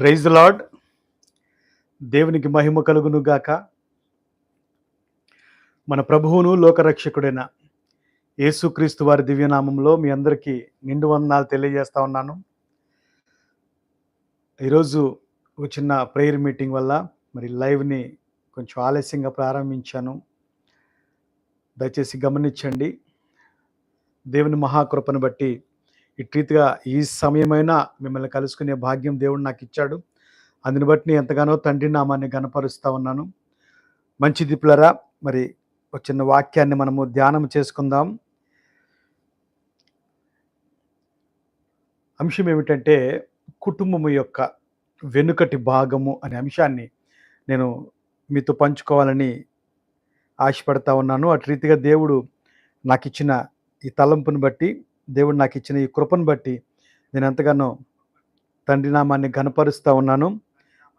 Praise lord. దేవునికి మహిమ కలుగును గాక మన ప్రభువును లోకరక్షకుడైన యేసుక్రీస్తు వారి దివ్యనామంలో మీ అందరికీ నిండు వందనాలు తెలియజేస్తా ఉన్నాను. ఈరోజు ఒక చిన్న ప్రేయర్ మీటింగ్ వల్ల మరి లైవ్ని కొంచెం ఆలస్యంగా ప్రారంభించాను. దయచేసి గమనించండి. దేవుని మహాకృపను బట్టి ఇట్రీతిగా ఈ సమయమైనా మిమ్మల్ని కలుసుకునే భాగ్యం దేవుడు నాకు ఇచ్చాడు అందుని బట్టి నేను ఎంతగానో తండ్రి నామాన్ని గనపరుస్తూ ఉన్నాను. మంచి దిప్పులరా మరి ఒక చిన్న వాక్యాన్ని మనము ధ్యానం చేసుకుందాం. అంశం ఏమిటంటే కుటుంబము యొక్క వెనుకటి భాగము అనే అంశాన్ని నేను మీతో పంచుకోవాలని ఆశపడతా ఉన్నాను. అటు రీతిగా దేవుడు నాకు ఇచ్చిన ఈ తలంపుని బట్టి దేవుడు నాకు ఇచ్చిన ఈ కృపను బట్టి నేను ఎంతగానో తండ్రి నామాన్ని ఘనపరుస్తూ ఉన్నాను.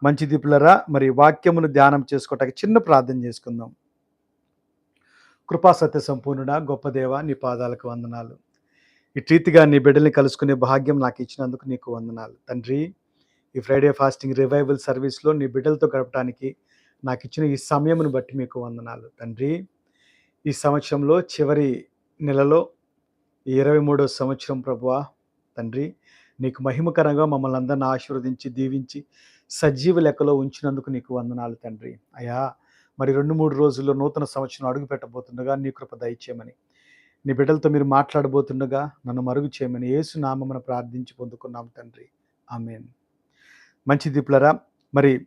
మంచి దీపులరా మరి వాక్యమును ధ్యానం చేసుకోవటానికి చిన్న ప్రార్థన చేసుకుందాం. కృపా సత్య సంపూర్ణుడా గొప్ప దేవ నీ పాదాలకు వందనాలు. ఈ రీతిగా నీ బిడ్డల్ని కలుసుకునే భాగ్యం నాకు ఇచ్చినందుకు నీకు వందనాలు. తండ్రి ఈ ఫ్రైడే ఫాస్టింగ్ రివైవల్ సర్వీస్లో నీ బిడ్డలతో గడపడానికి నాకు ఇచ్చిన ఈ సమయమును బట్టి మీకు వందనాలు. తండ్రి ఈ సంవత్సరంలో చివరి నెలలో ఈ ఇరవై మూడో సంవత్సరం ప్రభువా తండ్రి నీకు మహిమకరంగా మమ్మల్ని అందరిని ఆశీర్వదించి దీవించి సజీవ లెక్కలో ఉంచినందుకు నీకు వందనాలు తండ్రి. అయా మరి రెండు మూడు రోజుల్లో నూతన సంవత్సరం అడుగు పెట్టబోతుండగా నీ కృప దయచేయమని. నీ బిడ్డలతో మీరు మాట్లాడబోతుండగా నన్ను మరుగు చేయమని యేసు నామమున ప్రార్థించి పొందుకున్నాం తండ్రి. ఆమెన్. మంచి దీపులరా మరి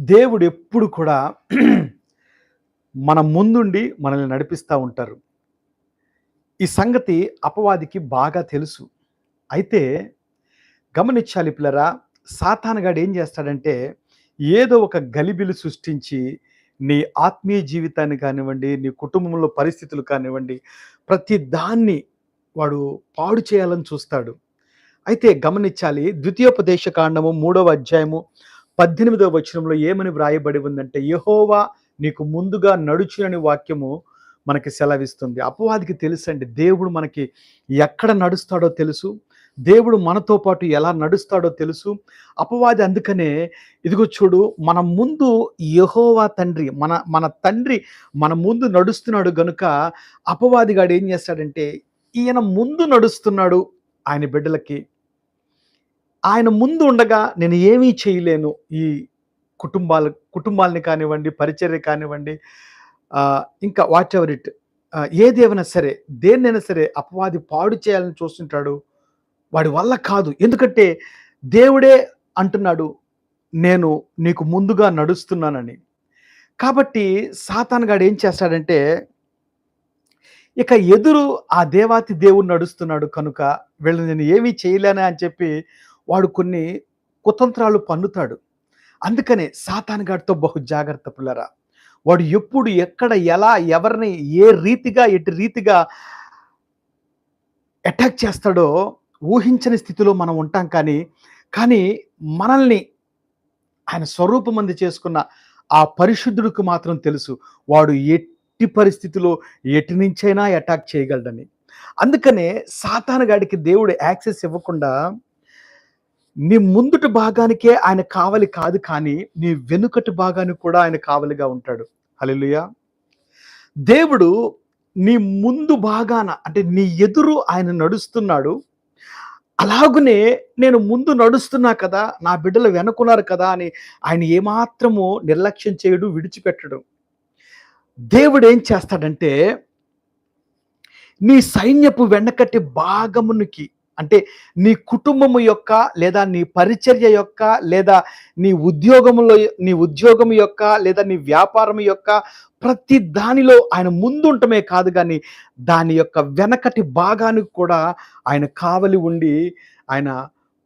దేవుడు ఎప్పుడు కూడా మన ముందుండి మనల్ని నడిపిస్తూ ఉంటారు. ఈ సంగతి అపవాదికి బాగా తెలుసు. అయితే గమనించాలి పిల్లరా సాతానగాడు ఏం చేస్తాడంటే ఏదో ఒక గలిబిలు సృష్టించి నీ ఆత్మీయ జీవితాన్ని కానివ్వండి నీ కుటుంబంలో పరిస్థితులు కానివ్వండి ప్రతి దాన్ని వాడు పాడు చేయాలని చూస్తాడు. అయితే గమనించాలి ద్వితీయోపదేశ కాండము మూడవ అధ్యాయము పద్దెనిమిదవ వచనంలో ఏమని వ్రాయబడి ఉందంటే యహోవా నీకు ముందుగా నడుచునని వాక్యము మనకి సెలవిస్తుంది. అపవాదికి తెలుసండి దేవుడు మనకి ఎక్కడ నడుస్తాడో తెలుసు. దేవుడు మనతో పాటు ఎలా నడుస్తాడో తెలుసు. అపవాది అందుకనే ఇదిగో చూడు మన ముందు యహోవా తండ్రి మన మన తండ్రి మన ముందు నడుస్తున్నాడు గనుక అపవాదిగాడు ఏం చేస్తాడంటే ఈయన ముందు నడుస్తున్నాడు ఆయన బిడ్డలకి. ఆయన ముందు ఉండగా నేను ఏమీ చేయలేను. ఈ కుటుంబాలు కుటుంబాలని కానివ్వండి పరిచర్య కానివ్వండి ఇంకా వాట్ ఎవర్ ఇట్ ఏదేమైనా సరే దేన్నైనా సరే అపవాది పాడు చేయాలని చూస్తుంటాడు. వాడి వల్ల కాదు. ఎందుకంటే దేవుడే అంటున్నాడు నేను నీకు ముందుగా నడుస్తున్నానని. కాబట్టి సాతానుగాడు ఏం చేస్తాడంటే ఇక ఎదురు ఆ దేవాతి దేవుడు నడుస్తున్నాడు కనుక వీళ్ళు నేను ఏమీ చేయలేనే అని చెప్పి వాడు కొన్ని కుతంత్రాలు పన్నుతాడు. అందుకనే సాతానుగాడితో బహు జాగ్రత్త పిల్లరా. వాడు ఎప్పుడు ఎక్కడ ఎలా ఎవరిని ఏ రీతిగా ఎటు రీతిగా అటాక్ చేస్తాడో ఊహించని స్థితిలో మనం ఉంటాం కానీ కానీ మనల్ని ఆయన స్వరూపమంది చేసుకున్న ఆ పరిశుద్ధుడికి మాత్రం తెలుసు వాడు ఎట్టి పరిస్థితిలో ఎటు నుంచైనా అటాక్ చేయగలడని. అందుకనే సాతానగాడికి దేవుడు యాక్సెస్ ఇవ్వకుండా నీ ముందుటి భాగానికే ఆయన కావలి కాదు కానీ నీ వెనుకటి భాగానికి కూడా ఆయన కావలిగా ఉంటాడు. హల్లెలూయా. దేవుడు నీ ముందు భాగాన అంటే నీ ఎదురు ఆయన నడుస్తున్నాడు. అలాగునే నేను ముందు నడుస్తున్నా కదా నా బిడ్డలు వెనుకున్నారు కదా అని ఆయన ఏమాత్రము నిర్లక్ష్యం చేయడు విడిచిపెట్టడు. దేవుడు ఏం చేస్తాడంటే నీ సైన్యపు వెనకటి భాగమునికి అంటే నీ కుటుంబము యొక్క లేదా నీ పరిచర్య యొక్క లేదా నీ ఉద్యోగములో నీ ఉద్యోగం యొక్క లేదా నీ వ్యాపారం యొక్క ప్రతి దానిలో ఆయన ముందుంటమే కాదు కానీ దాని యొక్క వెనకటి భాగానికి కూడా ఆయన కావలి ఉండి ఆయన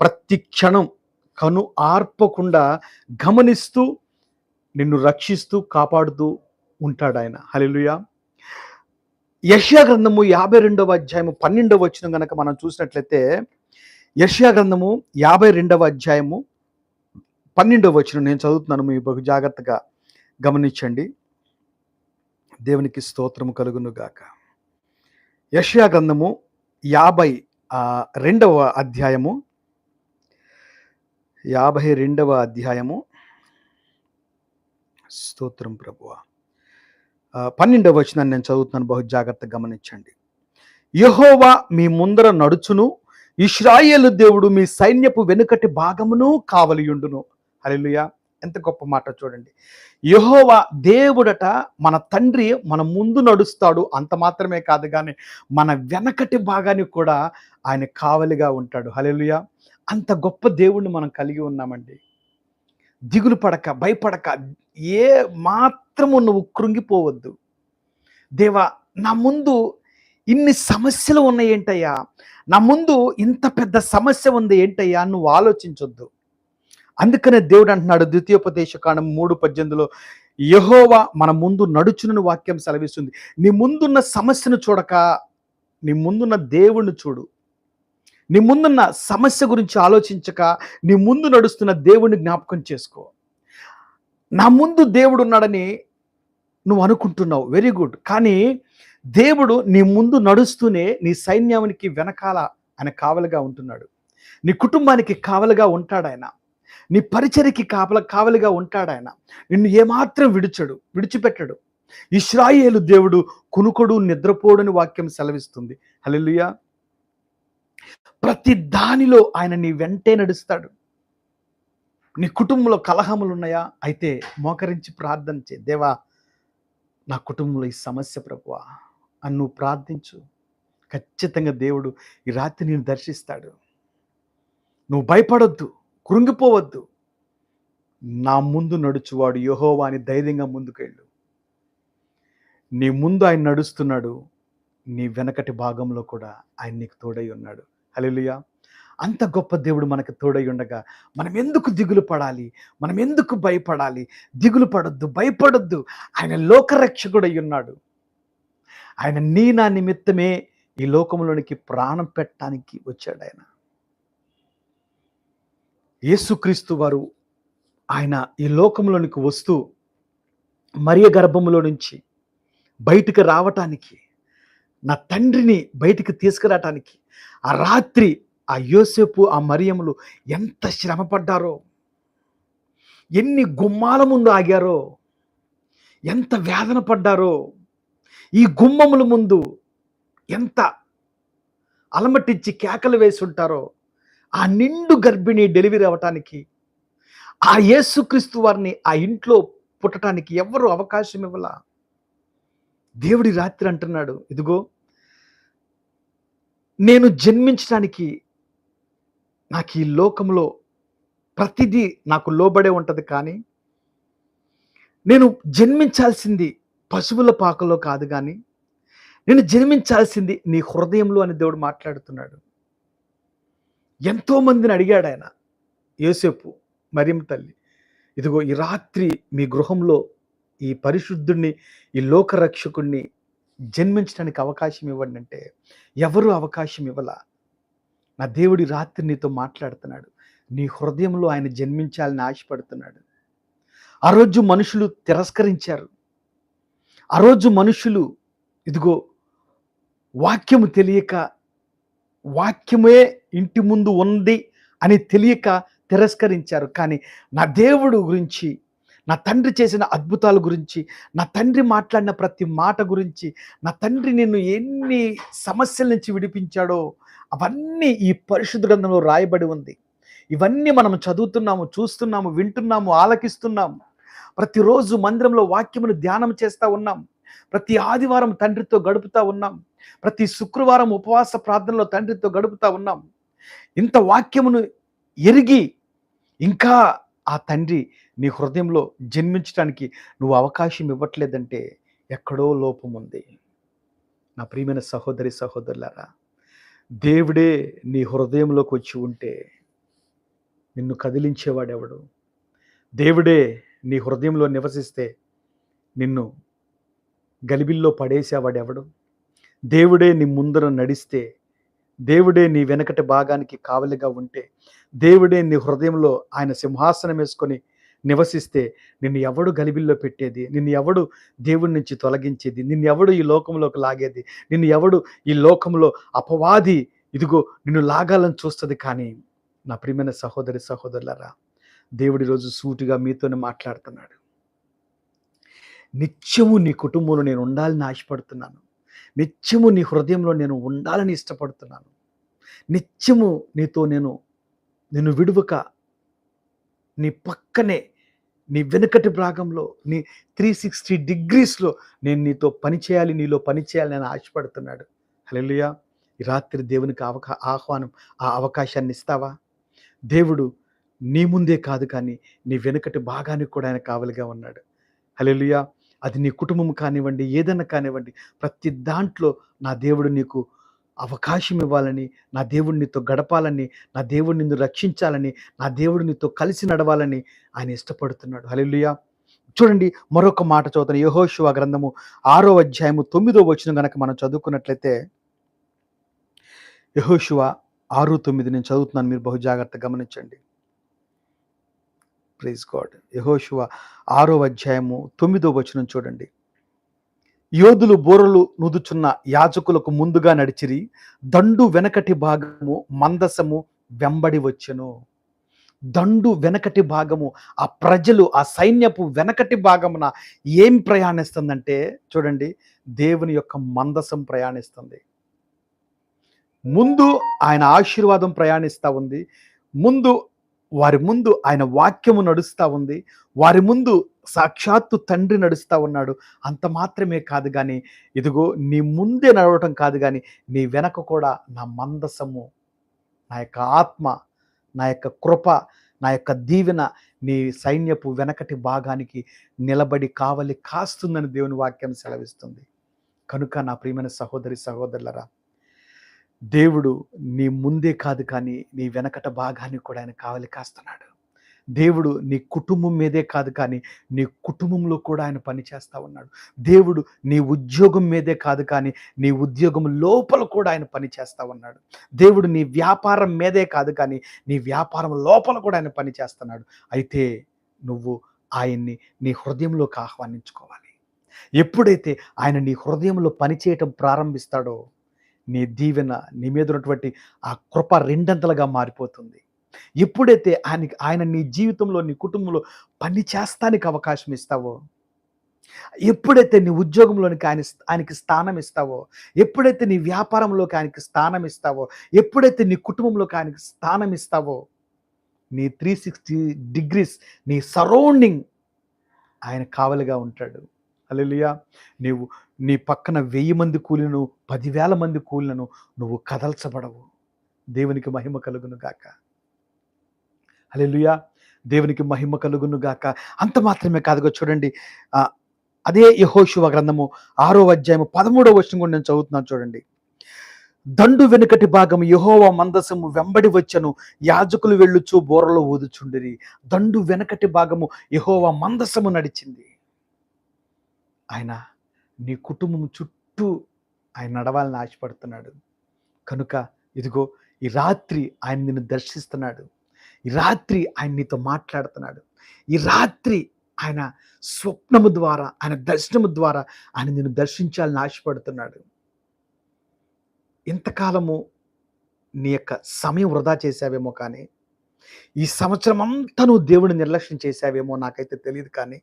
ప్రతి క్షణం కను ఆర్పకుండా గమనిస్తూ నిన్ను రక్షిస్తూ కాపాడుతూ ఉంటాడు ఆయన హలిలుయా యష్యా గ్రంథము యాభై రెండవ అధ్యాయము పన్నెండవ వచ్చిన గనక మనం చూసినట్లయితే యష్యా గ్రంథము యాభై రెండవ అధ్యాయము పన్నెండవ వచ్చిన నేను చదువుతున్నాను మీ బహు జాగ్రత్తగా గమనించండి. దేవునికి స్తోత్రము కలుగును గాక. యష్యా గ్రంథము యాభై రెండవ అధ్యాయము యాభై రెండవ అధ్యాయము. స్తోత్రం ప్రభువ. పన్నెండవ వచనాన్ని నేను చదువుతున్నాను. బహు జాగ్రత్తగా గమనించండి. యహోవా మీ ముందర నడుచును. ఇస్రాయేలు దేవుడు మీ సైన్యపు వెనుకటి భాగమును కావలియుండును. హల్లెలూయా. ఎంత గొప్ప మాట చూడండి. యహోవా దేవుడట మన తండ్రి మన ముందు నడుస్తాడు. అంత మాత్రమే కాదు కానీ మన వెనకటి భాగానికి కూడా ఆయన కావలిగా ఉంటాడు. హల్లెలూయా. అంత గొప్ప దేవుణ్ణి మనం కలిగి ఉన్నామండి. దిగులు పడక భయపడక ఏ మాత్రము నువ్వు కృంగిపోవద్దు. దేవా నా ముందు ఇన్ని సమస్యలు ఉన్నాయి ఏంటయ్యా నా ముందు ఇంత పెద్ద సమస్య ఉంది ఏంటయ్యా? నువ్వు ఆలోచించొద్దు. అందుకనే దేవుడు అంటున్నాడు ద్వితీయోపదేశ కాండం మూడు పద్దెనిమిదిలో యహోవా మన ముందు నడుచునని వాక్యం సెలవిస్తుంది. నీ ముందున్న సమస్యను చూడక నీ ముందున్న దేవుణ్ణి చూడు. నీ ముందున్న సమస్య గురించి ఆలోచించక నీ ముందు నడుస్తున్న దేవుణ్ణి జ్ఞాపకం చేసుకో. నా ముందు దేవుడు ఉన్నాడని నువ్వు అనుకుంటున్నావు. వెరీ గుడ్ కానీ దేవుడు నీ ముందు నడుస్తూనే నీ సైన్యానికి వెనకాల ఆయన కావలిగా ఉంటున్నాడు. నీ కుటుంబానికి కావలిగా ఉంటాడు ఆయన. నీ పరిచరికి కాపల కావలిగా ఉంటాడు ఆయన. నిన్ను ఏమాత్రం విడిచడు విడిచిపెట్టడు. ఇస్రాయేలు దేవుడు కునుకొడు నిద్రపోడని వాక్యం సెలవిస్తుంది. హలెలుయా ప్రతి దానిలో ఆయన నీ వెంటే నడుస్తాడు. నీ కుటుంబంలో కలహములు ఉన్నాయా? అయితే మోకరించి ప్రార్థన చే దేవా నా కుటుంబంలో ఈ సమస్య ప్రభువా అని నువ్వు ప్రార్థించు. ఖచ్చితంగా దేవుడు ఈ రాత్రి నేను దర్శిస్తాడు. నువ్వు భయపడొద్దు కృంగిపోవద్దు. నా ముందు నడుచువాడు యహోవా అని ధైర్యంగా ముందుకెళ్ళు. నీ ముందు ఆయన నడుస్తున్నాడు నీ వెనకటి భాగంలో కూడా ఆయన నీకు తోడై ఉన్నాడు. హలో అంత గొప్ప దేవుడు మనకు తోడై ఉండగా మనం ఎందుకు దిగులు పడాలి? మనం ఎందుకు భయపడాలి? దిగులు పడొద్దు భయపడొద్దు. ఆయన లోకరక్షకుడై ఉన్నాడు. ఆయన నీ నా నిమిత్తమే ఈ లోకంలోనికి ప్రాణం పెట్టడానికి వచ్చాడు ఆయన. యేసుక్రీస్తు వారు ఆయన ఈ లోకంలోనికి వస్తూ మరియ గర్భములో నుంచి బయటికి రావటానికి నా తండ్రిని బయటికి తీసుకురావటానికి ఆ రాత్రి ఆ యోసేపు ఆ మరియములు ఎంత శ్రమపడ్డారో ఎన్ని గుమ్మాల ముందు ఆగారో ఎంత వేదన పడ్డారో ఈ గుమ్మముల ముందు ఎంత అలమటించి కేకలు వేసి ఉంటారో ఆ నిండు గర్భిణి డెలివరీ అవ్వటానికి ఆ యేసుక్రీస్తు వారిని ఆ ఇంట్లో పుట్టడానికి ఎవరు అవకాశం ఇవ్వాల. దేవుడి రాత్రి అంటున్నాడు ఇదిగో నేను జన్మించడానికి నాకు ఈ లోకంలో ప్రతిదీ నాకు లోబడే ఉంటుంది కానీ నేను జన్మించాల్సింది పశువుల పాకలో కాదు కానీ నేను జన్మించాల్సింది నీ హృదయంలో అని దేవుడు మాట్లాడుతున్నాడు. ఎంతోమందిని అడిగాడు ఆయన యోసేపు మరియం తల్లి ఇదిగో ఈ రాత్రి మీ గృహంలో ఈ పరిశుద్ధుడిని ఈ లోకరక్షకుణ్ణి జన్మించడానికి అవకాశం ఇవ్వండి అంటే ఎవరు అవకాశం ఇవ్వలా? నా దేవుడి రాత్రి నీతో మాట్లాడుతున్నాడు. నీ హృదయంలో ఆయన జన్మించాలని ఆశపడుతున్నాడు. ఆ రోజు మనుషులు తిరస్కరించారు. ఆ రోజు మనుషులు ఇదిగో వాక్యము తెలియక వాక్యమే ఇంటి ముందు ఉంది అని తెలియక తిరస్కరించారు. కానీ నా దేవుడు గురించి నా తండ్రి చేసిన అద్భుతాల గురించి నా తండ్రి మాట్లాడిన ప్రతి మాట గురించి నా తండ్రి నిన్ను ఎన్ని సమస్యల నుంచి విడిపించాడో అవన్నీ ఈ పరిశుద్ధ గ్రంథంలో రాయబడి ఉంది. ఇవన్నీ మనం చదువుతున్నాము చూస్తున్నాము వింటున్నాము ఆలకిస్తున్నాము. ప్రతిరోజు మందిరంలో వాక్యమును ధ్యానం చేస్తూ ఉన్నాం. ప్రతి ఆదివారం తండ్రితో గడుపుతా ఉన్నాం. ప్రతి శుక్రవారం ఉపవాస ప్రార్థనలో తండ్రితో గడుపుతూ ఉన్నాం. ఇంత వాక్యమును ఎరిగి ఇంకా ఆ తండ్రి నీ హృదయంలో జన్మించడానికి నువ్వు అవకాశం ఇవ్వట్లేదంటే ఎక్కడో లోపం ఉంది. నా ప్రియమైన సహోదరి సహోదరులారా దేవుడే నీ హృదయంలోకి వచ్చి ఉంటే నిన్ను కదిలించేవాడెవడు? దేవుడే నీ హృదయంలో నివసిస్తే నిన్ను గలిబిల్లో పడేసేవాడెవడు? దేవుడే నీ ముందర నడిస్తే దేవుడే నీ వెనకటి భాగానికి కావలిగా ఉంటే దేవుడే నీ హృదయంలో ఆయన సింహాసనం వేసుకొని నివసిస్తే నిన్ను ఎవడు గలిబిల్లో పెట్టేది? నిన్ను ఎవడు దేవుడి నుంచి తొలగించేది? నిన్ను ఎవడు ఈ లోకంలోకి లాగేది? నిన్ను ఎవడు ఈ లోకంలో అపవాది? ఇదిగో నిన్ను లాగాలని చూస్తుంది కానీ నా ప్రియమైన సహోదరి సహోదరులరా దేవుడి రోజు సూటిగా మీతోనే మాట్లాడుతున్నాడు. నిత్యము నీ కుటుంబంలో నేను ఉండాలని ఆశపడుతున్నాను. నిత్యము నీ హృదయంలో నేను ఉండాలని ఇష్టపడుతున్నాను. నిత్యము నీతో నేను నిన్ను విడువక నీ పక్కనే నీ వెనుకటి భాగంలో నీ త్రీ సిక్స్టీ డిగ్రీస్లో నేను నీతో పని చేయాలి నీలో పని నేను ఆశపడుతున్నాడు. హలెలుయా ఈ రాత్రి దేవునికి అవకా ఆహ్వానం ఆ అవకాశాన్ని ఇస్తావా? దేవుడు నీ ముందే కాదు కానీ నీ వెనుకటి భాగానికి కూడా ఆయన కావలిగా ఉన్నాడు. హలెలుయా అది నీ కుటుంబం కానివ్వండి ఏదైనా కానివ్వండి ప్రతి దాంట్లో నా దేవుడు నీకు అవకాశం ఇవ్వాలని నా దేవుడు నీతో గడపాలని నా దేవుడు నిన్ను రక్షించాలని నా దేవుడు నీతో కలిసి నడవాలని ఆయన ఇష్టపడుతున్నాడు. హలెలుయా చూడండి మరొక మాట చదువుతాను. యహోశివ గ్రంథము ఆరో అధ్యాయము తొమ్మిదో వచ్చిన గనక మనం చదువుకున్నట్లయితే యహోశివ ఆరు తొమ్మిది నేను చదువుతున్నాను మీరు బహు జాగ్రత్త గమనించండి. ప్లీజ్ గాడ్ యహోశివ ఆరో అధ్యాయము తొమ్మిదో వచనం చూడండి. యోధులు బోరలు నుదుచున్న యాజకులకు ముందుగా నడిచిరి. దండు వెనకటి భాగము మందసము వెంబడి వచ్చెను. దండు వెనకటి భాగము ఆ ప్రజలు ఆ సైన్యపు వెనకటి భాగమున ఏం ప్రయాణిస్తుందంటే చూడండి దేవుని యొక్క మందసం ప్రయాణిస్తుంది. ముందు ఆయన ఆశీర్వాదం ప్రయాణిస్తూ ఉంది. ముందు వారి ముందు ఆయన వాక్యము నడుస్తూ ఉంది. వారి ముందు సాక్షాత్తు తండ్రి నడుస్తూ ఉన్నాడు. అంత మాత్రమే కాదు కానీ ఇదిగో నీ ముందే నడవటం కాదు కానీ నీ వెనక కూడా నా మందసము నా యొక్క ఆత్మ నా యొక్క కృప నా యొక్క దీవెన నీ సైన్యపు వెనకటి భాగానికి నిలబడి కావలి కాస్తుందని దేవుని వాక్యం సెలవిస్తుంది. కనుక నా ప్రియమైన సహోదరి సహోదరులరా దేవుడు నీ ముందే కాదు కానీ నీ వెనకట భాగాన్ని కూడా ఆయన కావలి కాస్తున్నాడు. దేవుడు నీ కుటుంబం మీదే కాదు కానీ నీ కుటుంబంలో కూడా ఆయన పనిచేస్తూ ఉన్నాడు. దేవుడు నీ ఉద్యోగం మీదే కాదు కానీ నీ ఉద్యోగం లోపల కూడా ఆయన పనిచేస్తూ ఉన్నాడు. దేవుడు నీ వ్యాపారం మీదే కాదు కానీ నీ వ్యాపారం లోపల కూడా ఆయన పని చేస్తున్నాడు. అయితే నువ్వు ఆయన్ని నీ హృదయంలోకి ఆహ్వానించుకోవాలి. ఎప్పుడైతే ఆయన నీ హృదయంలో పనిచేయటం ప్రారంభిస్తాడో నీ దీవెన నీ మీద ఉన్నటువంటి ఆ కృప రెండంతలుగా మారిపోతుంది. ఎప్పుడైతే ఆయన ఆయన నీ జీవితంలో నీ కుటుంబంలో పని చేస్తానికి అవకాశం ఇస్తావో ఎప్పుడైతే నీ ఉద్యోగంలోనికి ఆయన ఆయనకి స్థానం ఇస్తావో ఎప్పుడైతే నీ వ్యాపారంలోకి ఆయనకి స్థానం ఇస్తావో ఎప్పుడైతే నీ కుటుంబంలోకి ఆయనకి స్థానం ఇస్తావో నీ త్రీ సిక్స్టీ డిగ్రీస్ నీ సరౌండింగ్ ఆయన కావలిగా ఉంటాడు. అలెలియా నీవు నీ పక్కన వెయ్యి మంది కూలిను పదివేల మంది కూలినను నువ్వు కదల్చబడవు. దేవునికి మహిమ కలుగును గాక. అలెలుయా దేవునికి మహిమ కలుగును గాక. అంత మాత్రమే కాదుగా చూడండి. అదే యహోశివ గ్రంథము ఆరో అధ్యాయము పదమూడవ వచనం కూడా నేను చదువుతున్నాను చూడండి. దండు వెనుకటి భాగం యహోవ మందసము వెంబడి వచ్చను యాజకులు వెళ్ళుచు బోరలో ఊదుచుండిరి. దండు వెనకటి భాగము యహోవ మందసము నడిచింది. ఆయన నీ కుటుంబం చుట్టూ ఆయన నడవాలని ఆశపడుతున్నాడు. కనుక ఇదిగో ఈ రాత్రి ఆయన నిన్ను దర్శిస్తున్నాడు. ఈ రాత్రి ఆయన నీతో మాట్లాడుతున్నాడు. ఈ రాత్రి ఆయన స్వప్నము ద్వారా ఆయన దర్శనము ద్వారా ఆయన నిన్ను దర్శించాలని ఆశపడుతున్నాడు. ఇంతకాలము నీ యొక్క సమయం వృధా చేశావేమో కానీ ఈ సంవత్సరం అంతా నువ్వు దేవుడిని నిర్లక్ష్యం చేశావేమో నాకైతే తెలియదు కానీ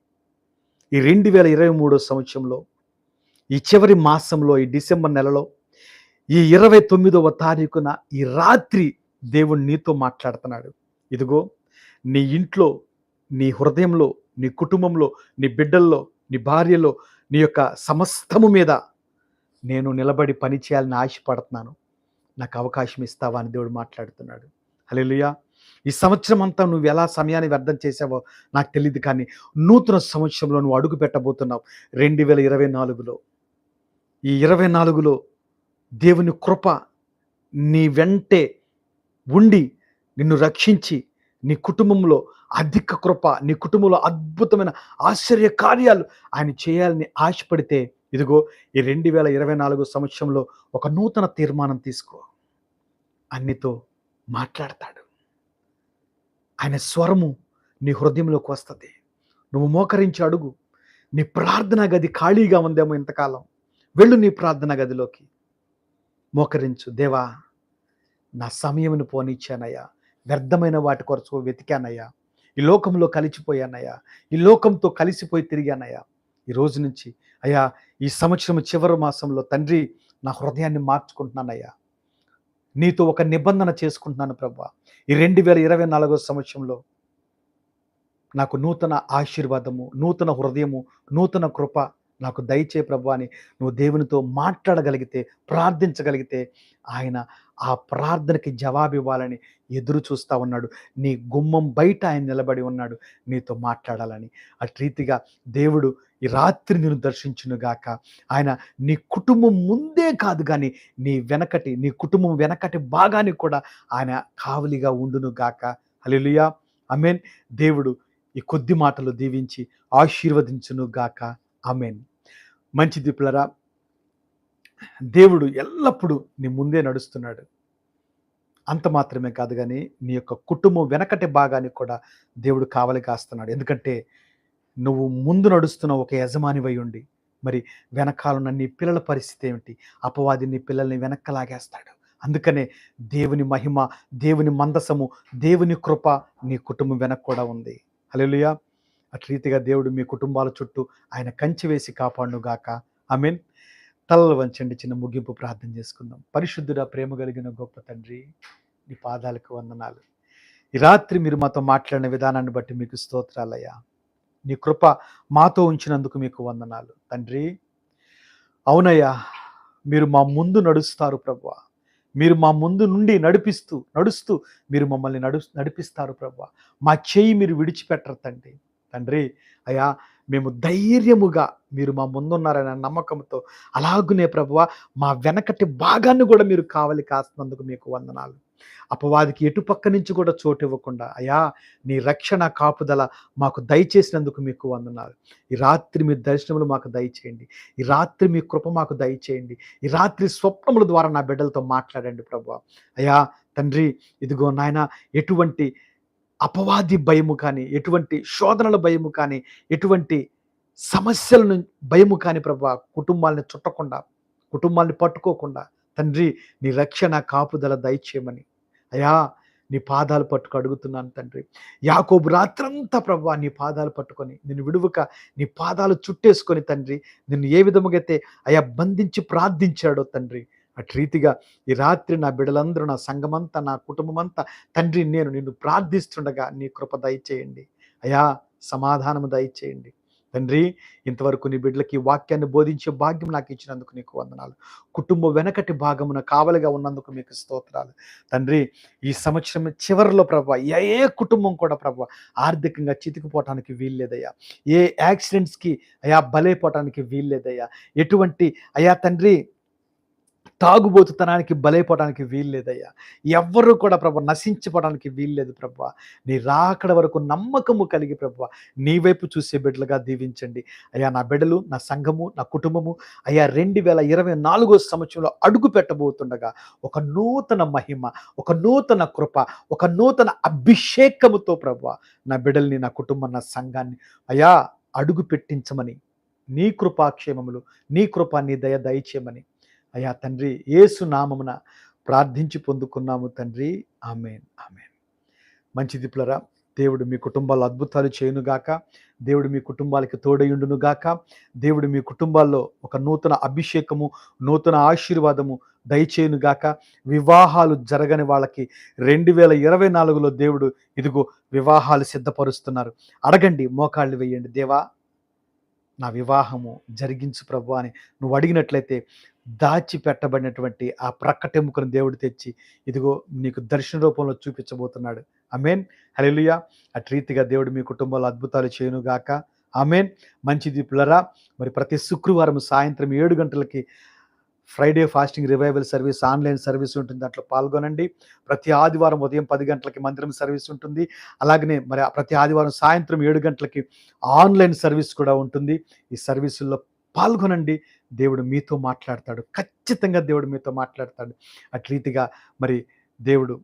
ఈ రెండు వేల ఇరవై మూడో సంవత్సరంలో ఈ చివరి మాసంలో ఈ డిసెంబర్ నెలలో ఈ ఇరవై తొమ్మిదవ తారీఖున ఈ రాత్రి దేవుడు నీతో మాట్లాడుతున్నాడు. ఇదిగో నీ ఇంట్లో నీ హృదయంలో నీ కుటుంబంలో నీ బిడ్డల్లో నీ భార్యలో నీ యొక్క సమస్తము మీద నేను నిలబడి పని చేయాలని ఆశపడుతున్నాను. నాకు అవకాశం ఇస్తావా అని దేవుడు మాట్లాడుతున్నాడు. హలో ఈ సంవత్సరం అంతా నువ్వు ఎలా సమయాన్ని వ్యర్థం చేసావో నాకు తెలియదు కానీ నూతన సంవత్సరంలో నువ్వు అడుగు పెట్టబోతున్నావు. రెండు వేల ఇరవై నాలుగులో. ఈ ఇరవై నాలుగులో దేవుని కృప నీ వెంటే ఉండి నిన్ను రక్షించి నీ కుటుంబంలో అధిక కృప నీ కుటుంబంలో అద్భుతమైన ఆశ్చర్య కార్యాలు ఆయన చేయాలని ఆశపడితే ఇదిగో ఈ రెండు వేల ఇరవై నాలుగు సంవత్సరంలో ఒక నూతన తీర్మానం తీసుకో. అన్నితో మాట్లాడతాడు. ఆయన స్వరము నీ హృదయంలోకి వస్తుంది. నువ్వు మోకరించి అడుగు. నీ ప్రార్థన గది ఖాళీగా ఉందేమో ఇంతకాలం. వెళ్ళు నీ ప్రార్థన గదిలోకి. మోకరించు. దేవా నా సమయంను పోనిచ్చానయ్యా. వ్యర్థమైన వాటి కొరకు వెతికానయ్యా. ఈ లోకంలో కలిసిపోయానయ్యా. ఈ లోకంతో కలిసిపోయి తిరిగానయ్యా. ఈ రోజు నుంచి అయ్యా ఈ సంవత్సరం చివరి మాసంలో తండ్రి నా హృదయాన్ని మార్చుకుంటున్నానయ్యా. నీతో ఒక నిబంధన చేసుకుంటున్నాను ప్రభా. ఈ రెండు వేల ఇరవై నాలుగో సంవత్సరంలో నాకు నూతన ఆశీర్వాదము నూతన హృదయము నూతన కృప నాకు దయచే ప్రభు అని నువ్వు దేవునితో మాట్లాడగలిగితే ప్రార్థించగలిగితే ఆయన ఆ ప్రార్థనకి జవాబు ఇవ్వాలని ఎదురు చూస్తూ ఉన్నాడు. నీ గుమ్మం బయట ఆయన నిలబడి ఉన్నాడు నీతో మాట్లాడాలని. అటు రీతిగా దేవుడు ఈ రాత్రి నేను దర్శించునుగాక ఆయన నీ కుటుంబం ముందే కాదు కానీ నీ వెనకటి నీ కుటుంబం వెనకటి భాగానికి కూడా ఆయన కావలిగా ఉండును గాక. అమెన్ దేవుడు ఈ కొద్ది మాటలు దీవించి ఆశీర్వదించును గాక. మంచి దిప్పులరా దేవుడు ఎల్లప్పుడూ నీ ముందే నడుస్తున్నాడు. అంత మాత్రమే కాదు కానీ నీ యొక్క కుటుంబం వెనకటి భాగానికి కూడా దేవుడు కావలి కాస్తున్నాడు ఎందుకంటే నువ్వు ముందు నడుస్తున్న ఒక యజమానివై ఉండి మరి వెనకాలన్న నీ పిల్లల పరిస్థితి ఏమిటి? అపవాది నీ పిల్లల్ని వెనక్కి లాగేస్తాడు అందుకనే దేవుని మహిమ దేవుని మందసము దేవుని కృప నీ కుటుంబం వెనక కూడా ఉంది. హలోలుయా అటు రీతిగా దేవుడు మీ కుటుంబాల చుట్టూ ఆయన కంచి వేసి కాపాడునుగాక. ఐ మీన్ తలలు వంచండి చిన్న ముగింపు ప్రార్థన చేసుకుందాం. పరిశుద్ధుడ ప్రేమ కలిగిన గొప్ప తండ్రి నీ పాదాలకు వందనాలు. ఈ రాత్రి మీరు మాతో మాట్లాడిన విధానాన్ని బట్టి మీకు స్తోత్రాలయ్యా. నీ కృప మాతో ఉంచినందుకు మీకు వందనాలు. తండ్రి అవునయ్యా మీరు మా ముందు నడుస్తారు ప్రభు మీరు మా ముందు నుండి నడిపిస్తూ నడుస్తూ మీరు మమ్మల్ని నడు నడిపిస్తారు ప్రభు మా చేయి మీరు విడిచిపెట్టరు తండ్రి. తండ్రి అయ్యా మేము ధైర్యముగా మీరు మా ముందున్నారనే నమ్మకంతో అలాగునే ప్రభువ మా వెనకటి భాగాన్ని కూడా మీరు కావలి కాస్తున్నందుకు మీకు వందనాలు. అపవాదికి ఎటుపక్క నుంచి కూడా చోటు ఇవ్వకుండా అయా నీ రక్షణ కాపుదల మాకు దయచేసినందుకు మీకు వందనాలు. ఈ రాత్రి మీ దర్శనములు మాకు దయచేయండి. ఈ రాత్రి మీ కృప మాకు దయచేయండి. ఈ రాత్రి స్వప్నముల ద్వారా నా బిడ్డలతో మాట్లాడండి ప్రభు. అయా తండ్రి ఇదిగో నాయన ఎటువంటి అపవాది భయము కానీ ఎటువంటి శోధనల భయము కానీ ఎటువంటి సమస్యలను భయము కానీ ప్రభా కుటుంబాలని చుట్టకుండా కుటుంబాన్ని పట్టుకోకుండా తండ్రి నీ రక్షణ కాపుదల దయచేయమని అయా నీ పాదాలు పట్టుకు అడుగుతున్నాను తండ్రి. యాకోబు రాత్రంతా ప్రభు నీ పాదాలు పట్టుకొని నిన్ను విడువక నీ పాదాలు చుట్టేసుకొని తండ్రి నిన్ను ఏ విధముగా అయితే అయా బంధించి ప్రార్థించాడో తండ్రి అటు రీతిగా ఈ రాత్రి నా బిడలందరూ నా సంఘమంతా నా కుటుంబమంతా తండ్రి నేను నిన్ను ప్రార్థిస్తుండగా నీ కృప దయచేయండి. అయా సమాధానము దయచేయండి. తండ్రి ఇంతవరకు నీ బిడ్డలకి వాక్యాన్ని బోధించే భాగ్యం నాకు ఇచ్చినందుకు నీకు వందనాలు. కుటుంబం వెనకటి భాగమున కావలిగా ఉన్నందుకు మీకు స్తోత్రాలు. తండ్రి ఈ సంవత్సరం చివరిలో ప్రభా ఏ కుటుంబం కూడా ప్రభా ఆర్థికంగా చితికిపోవటానికి వీల్లేదయ్యా. ఏ యాక్సిడెంట్స్కి అయా బలైపోవటానికి వీల్లేదయ్యా. ఎటువంటి అయా తండ్రి తాగుబోతుతనానికి బలైపోవడానికి వీల్లేదయ్యా. ఎవ్వరూ కూడా ప్రభు నశించిపోవడానికి వీల్లేదు ప్రభు. నీ రాకడ వరకు నమ్మకము కలిగి ప్రభు. నీ వైపు చూసే బిడ్డలుగా దీవించండి. అయ్యా నా బిడ్డలు నా సంఘము నా కుటుంబము అయ్యా రెండు వేల ఇరవై నాలుగో సంవత్సరంలో అడుగు పెట్టబోతుండగా ఒక నూతన మహిమ ఒక నూతన కృప ఒక నూతన అభిషేకముతో ప్రభు నా బిడ్డల్ని నా కుటుంబం నా సంఘాన్ని అయ్యా అడుగు పెట్టించమని నీ కృపాక్షేమములు నీ కృప నీ దయ దయచేయమని అయ్యా తండ్రి ఏసు నామమున ప్రార్థించి పొందుకున్నాము తండ్రి. Amen amen. మంచి దిప్పులరా దేవుడు మీ కుటుంబాలు అద్భుతాలు చేయునుగాక దేవుడు మీ కుటుంబాలకి తోడయుండునుగాక దేవుడు మీ కుటుంబాల్లో ఒక నూతన అభిషేకము నూతన ఆశీర్వాదము దయచేయునుగాక వివాహాలు జరగని వాళ్ళకి రెండు వేల ఇరవై నాలుగులో దేవుడు ఇదిగో వివాహాలు సిద్ధపరుస్తున్నారు. అడగండి మోకాళ్ళు వేయండి. దేవా నా వివాహము జరిగించు ప్రభు అని నువ్వు అడిగినట్లయితే దాచిపెట్టబడినటువంటి ఆ ప్రక్కటెముకను దేవుడు తెచ్చి ఇదిగో నీకు దర్శన రూపంలో చూపించబోతున్నాడు. అమేన్ హలెలుయా అటు రీతిగా దేవుడు మీ కుటుంబంలో అద్భుతాలు చేయనుగాక ఆమెన్. మంచిది దీపులరా. మరి ప్రతి శుక్రవారం సాయంత్రం ఏడు గంటలకి Friday fasting revival service online service ఉంటుంది. దాంట్లో పాల్గొనండి. ప్రతి ఆదివారం ఉదయం పది గంటలకి మందిరం సర్వీస్ ఉంటుంది. అలాగనే మరి ఆ ప్రతి ఆదివారం సాయంత్రం ఏడు గంటలకి ఆన్లైన్ సర్వీస్ కూడా ఉంటుంది. ఈ సర్వీసుల్లో పాల్గొనండి. దేవుడు మీతో మాట్లాడతాడు. ఖచ్చితంగా దేవుడు మీతో మాట్లాడతాడు. అటు రీతిగా మరి దేవుడు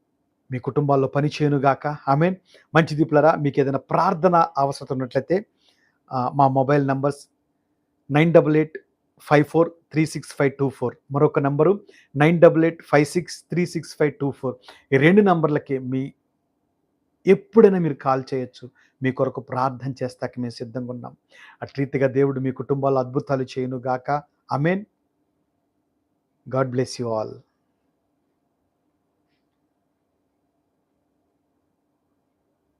మీ కుటుంబాల్లో పని చేయనుగాక ఆమెన్. మంచి దీపులరా మీకు ఏదైనా ప్రార్థన అవసరం ఉన్నట్లయితే మా mobile numbers nine double eight five four three six five two four. మరొక number nine double eight five six three six five two four. ఈ రెండు నంబర్లకి మీ ఎప్పుడైనా మీరు కాల్ చేయొచ్చు. మీ కొరకు ప్రార్థన చేస్తాక మేము సిద్ధంగా ఉన్నాం. అట్రీతిగా దేవుడు మీ కుటుంబాల్లో అద్భుతాలు చేయను గాక amen God bless you all.